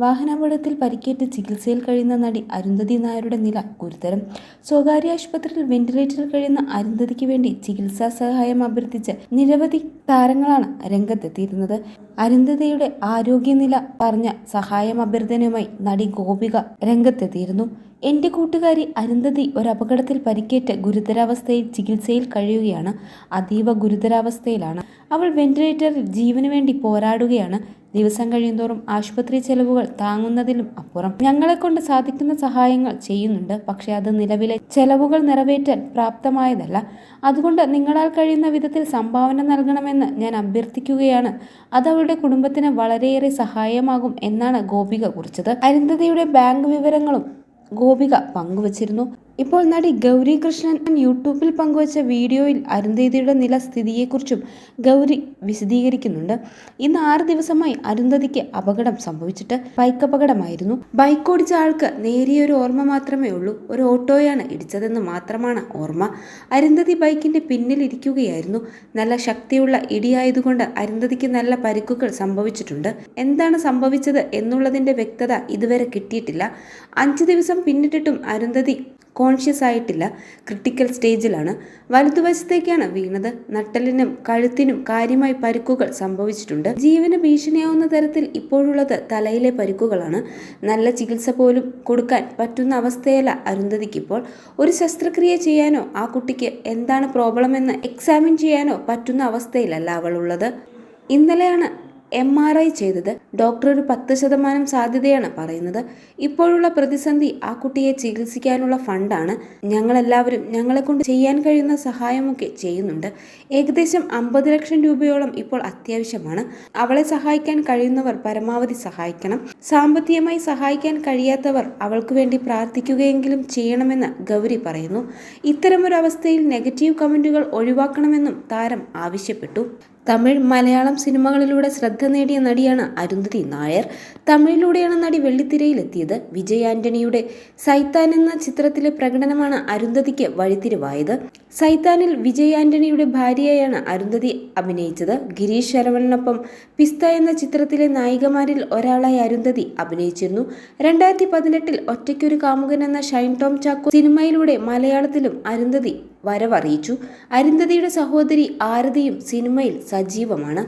വാഹനാപകടത്തിൽ പരിക്കേറ്റ് ചികിത്സയിൽ കഴിയുന്ന നടി അരുന്ധതി നായരുടെ നില ഗുരുതരം. സ്വകാര്യ ആശുപത്രിയിൽ വെന്റിലേറ്ററിൽ കഴിയുന്ന അരുന്ധതിക്ക് വേണ്ടി ചികിത്സാ സഹായം അഭ്യർത്ഥിച്ച് നിരവധി താരങ്ങളാണ് രംഗത്തെത്തിയിരുന്നത്. അരുന്ധതിയുടെ ആരോഗ്യനില പറഞ്ഞ സഹായം അഭ്യർത്ഥനയുമായി നടി ഗോപിക രംഗത്തെത്തിയിരുന്നു. എന്റെ കൂട്ടുകാരി അരുന്ധതി ഒരു അപകടത്തിൽ പരിക്കേറ്റ് ഗുരുതരാവസ്ഥയിൽ ചികിത്സയിൽ കഴിയുകയാണ്. അതീവ ഗുരുതരാവസ്ഥയിലാണ്. അവൾ വെന്റിലേറ്ററിൽ ജീവന് വേണ്ടി പോരാടുകയാണ്. ദിവസം കഴിയുന്തോറും ആശുപത്രി ചെലവുകൾ താങ്ങുന്നതിലും അപ്പുറം. ഞങ്ങളെക്കൊണ്ട് സാധിക്കുന്ന സഹായങ്ങൾ ചെയ്യുന്നുണ്ട്. പക്ഷെ അത് നിലവിലെ ചെലവുകൾ നിറവേറ്റാൻ പ്രാപ്തമായതല്ല. അതുകൊണ്ട് നിങ്ങളാൽ കഴിയുന്ന വിധത്തിൽ സംഭാവന നൽകണമെന്ന് ഞാൻ അഭ്യർത്ഥിക്കുകയാണ്. അത് അവളുടെ കുടുംബത്തിന് വളരെയേറെ സഹായമാകും എന്നാണ് ഗോപിക കുറിച്ചത്. അരുന്ധതിയുടെ ബാങ്ക് വിവരങ്ങളും ഗോപിക പങ്കുവച്ചിരുന്നു. ഇപ്പോൾ നടി ഗൗരി കൃഷ്ണൻ യൂട്യൂബിൽ പങ്കുവച്ച വീഡിയോയിൽ അരുന്ധതിയുടെ നില സ്ഥിതിയെക്കുറിച്ചും ഗൗരി വിശദീകരിക്കുന്നുണ്ട്. ഇന്ന് ആറ് ദിവസമായി അരുന്ധതിക്ക് അപകടം സംഭവിച്ചിട്ട് ബൈക്ക് അപകടമായിരുന്നു ബൈക്ക് ഓടിച്ച ആൾക്ക് നേരിയ ഒരു ഓർമ്മ മാത്രമേ ഉള്ളൂ. ഒരു ഓട്ടോയാണ് ഇടിച്ചതെന്ന് മാത്രമാണ് ഓർമ്മ. അരുന്ധതി ബൈക്കിന്റെ പിന്നിലിരിക്കുകയായിരുന്നു നല്ല ശക്തിയുള്ള ഇടിയായതുകൊണ്ട് അരുന്ധതിക്ക് നല്ല പരിക്കുകൾ സംഭവിച്ചിട്ടുണ്ട്. എന്താണ് സംഭവിച്ചത് എന്നുള്ളതിന്റെ വ്യക്തത ഇതുവരെ കിട്ടിയിട്ടില്ല. അഞ്ച് ദിവസം പിന്നിട്ടിട്ടും അരുന്ധതി കോൺഷ്യസ് ആയിട്ടില്ല ക്രിട്ടിക്കൽ സ്റ്റേജിലാണ് വലതുവശത്തേക്കാണ് വീണത്. നട്ടലിനും കഴുത്തിനും കാര്യമായി പരിക്കുകൾ സംഭവിച്ചിട്ടുണ്ട്. ജീവന് ഭീഷണിയാവുന്ന തരത്തിൽ ഇപ്പോഴുള്ളത് തലയിലെ പരിക്കുകളാണ്. നല്ല ചികിത്സ പോലും കൊടുക്കാൻ പറ്റുന്ന അവസ്ഥയല്ല അരുന്ധതിക്കിപ്പോൾ ഒരു ശസ്ത്രക്രിയ ചെയ്യാനോ ആ കുട്ടിക്ക് എന്താണ് പ്രോബ്ലം എന്ന് എക്സാമിൻ ചെയ്യാനോ പറ്റുന്ന അവസ്ഥയിലല്ല അവളുള്ളത്. ഇന്നലെയാണ് എം ആർ ഐ ചെയ്തത് ഡോക്ടർ ഒരു പത്ത് ശതമാനം സാധ്യതയാണ് പറയുന്നത്. ഇപ്പോഴുള്ള പ്രതിസന്ധി ആ കുട്ടിയെ ചികിത്സിക്കാനുള്ള ഫണ്ടാണ് ഞങ്ങളെല്ലാവരും ഞങ്ങളെക്കൊണ്ട് ചെയ്യാൻ കഴിയുന്ന സഹായമൊക്കെ ചെയ്യുന്നുണ്ട്. ഏകദേശം അമ്പത് ലക്ഷം രൂപയോളം ഇപ്പോൾ അത്യാവശ്യമാണ്. അവളെ സഹായിക്കാൻ കഴിയുന്നവർ പരമാവധി സഹായിക്കണം. സാമ്പത്തികമായി സഹായിക്കാൻ കഴിയാത്തവർ അവൾക്ക് വേണ്ടി പ്രാർത്ഥിക്കുകയെങ്കിലും ചെയ്യണമെന്ന് ഗൗരി പറയുന്നു. ഇത്തരമൊരവസ്ഥയിൽ നെഗറ്റീവ് കമന്റുകൾ ഒഴിവാക്കണമെന്നും താരം ആവശ്യപ്പെട്ടു. തമിഴ് മലയാളം സിനിമകളിലൂടെ ശ്രദ്ധ നേടിയ നടിയാണ് അരുന്ധതി നായർ. തമിഴിലൂടെയാണ് നടി വെള്ളിത്തിരയിലെത്തിയത് വിജയ് ആന്റണിയുടെ. സൈത്താൻ എന്ന ചിത്രത്തിലെ പ്രകടനമാണ് അരുന്ധതിക്ക് വഴിത്തിരിവായത്. സൈത്താനിൽ വിജയ് ആന്റണിയുടെ ഭാര്യയായാണ് അരുന്ധതി അഭിനയിച്ചത്. ഗിരീഷ് ശരവണിനൊപ്പം പിസ്ത എന്ന ചിത്രത്തിലെ നായികമാരിൽ ഒരാളായി അരുന്ധതി അഭിനയിച്ചിരുന്നു. രണ്ടായിരത്തി പതിനെട്ടിൽ ഒറ്റയ്ക്കൊരു കാമുകൻ എന്ന ഷൈൻ ടോം ചാക്കോ സിനിമയിലൂടെ മലയാളത്തിലും അരുന്ധതി വരവറിയിച്ചു. അരുന്ധതിയുടെ സഹോദരി ആരതിയും സിനിമയിൽ സജീവമാണ്.